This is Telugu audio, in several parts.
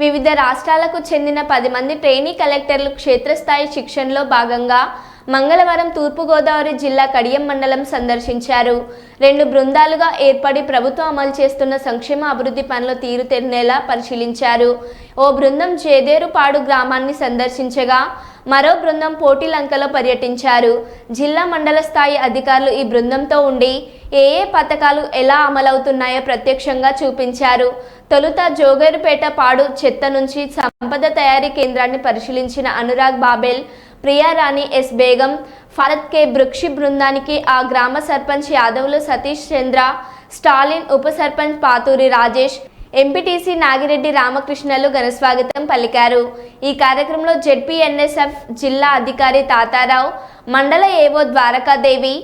వివిధ రాష్ట్రాలకు చెందిన పది మంది ట్రైనీ కలెక్టర్లు క్షేత్రస్థాయి శిక్షణలో భాగంగా మంగళవారం తూర్పుగోదావరి జిల్లా కడియం మండలం సందర్శించారు. రెండు బృందాలుగా ఏర్పడి ప్రభుత్వం అమలు చేస్తున్న సంక్షేమ అభివృద్ధి పనుల తీరుతెన్నేలా పరిశీలించారు. ఓ బృందం చేదేరుపాడు గ్రామాన్ని సందర్శించగా మరో బృందం పోటీలంకలో పర్యటించారు. జిల్లా మండల స్థాయి అధికారులు ఈ బృందంతో ఉండి ఏ ఏ పథకాలు ఎలా అమలవుతున్నాయో ప్రత్యక్షంగా చూపించారు. తొలుత జోగేరుపేట పాడు చెత్త నుంచి సంపద తయారీ కేంద్రాన్ని పరిశీలించిన అనురాగ్ బాబెల్ ప్రియారాణి ఎస్ బేగం ఫరత్ కే బృక్షి బృందానికి ఆ గ్రామ సర్పంచ్ యాదవులు సతీష్ చంద్ర స్టాలిన్ ఉప సర్పంచ్ పాతూరి రాజేష్ ఎంపీటీసీ నాగిరెడ్డి రామకృష్ణలు ఘనస్వాగతం పలికారు. ఈ కార్యక్రమంలో జెడ్పీఎన్ఎస్ఎఫ్ జిల్లా అధికారి తాతారావు మండల ఏవో ద్వారకాదేవి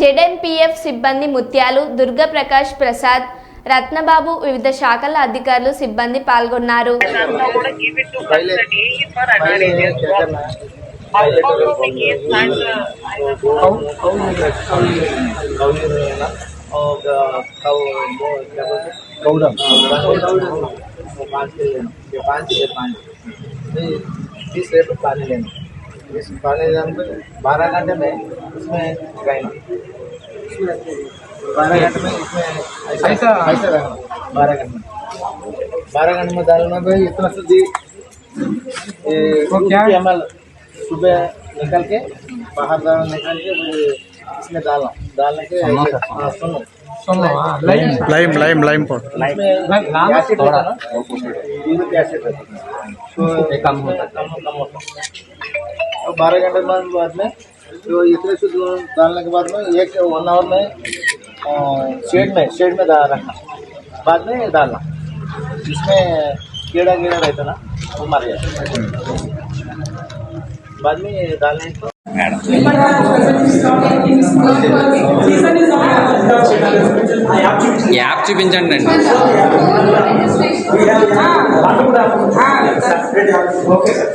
జెడ్ఎంపీఎఫ్ సిబ్బంది ముత్యాలు దుర్గప్రకాష్ ప్రసాద్ రత్నబాబు వివిధ శాఖల అధికారులు సిబ్బంది పాల్గొన్నారు. And uh, I will go. How how you get how you how you know और how वो क्या बोलते गौरव गौरव वो पाँच के लेना ये पाँच ये पाँच नहीं बीस लीटर पानी लेना इस पानी लेने बारह घंटे में उसमें गायना बारह घंटे में इसमें ऐसा ऐसा रहना बारह घंटे में बारह घंटे में डालना भाई इतना सी वो क्या एम सुबह निकल के बाहर निकल के इसमें डाला। डालने के सुनो हाँ, सुनो। लाइम लाइम लाइम पर। तो तो कम होता और बारह घंटे बाद में तो इतने से डालने के बाद में एक वन आवर में शेड में शेड में डाल। रखना बाद में डालना जिसमें कीड़ा कीड़ा रहता ना वो मर गया। बाद में डालने को యాప్ చూపించండి అండి ఓకే సార్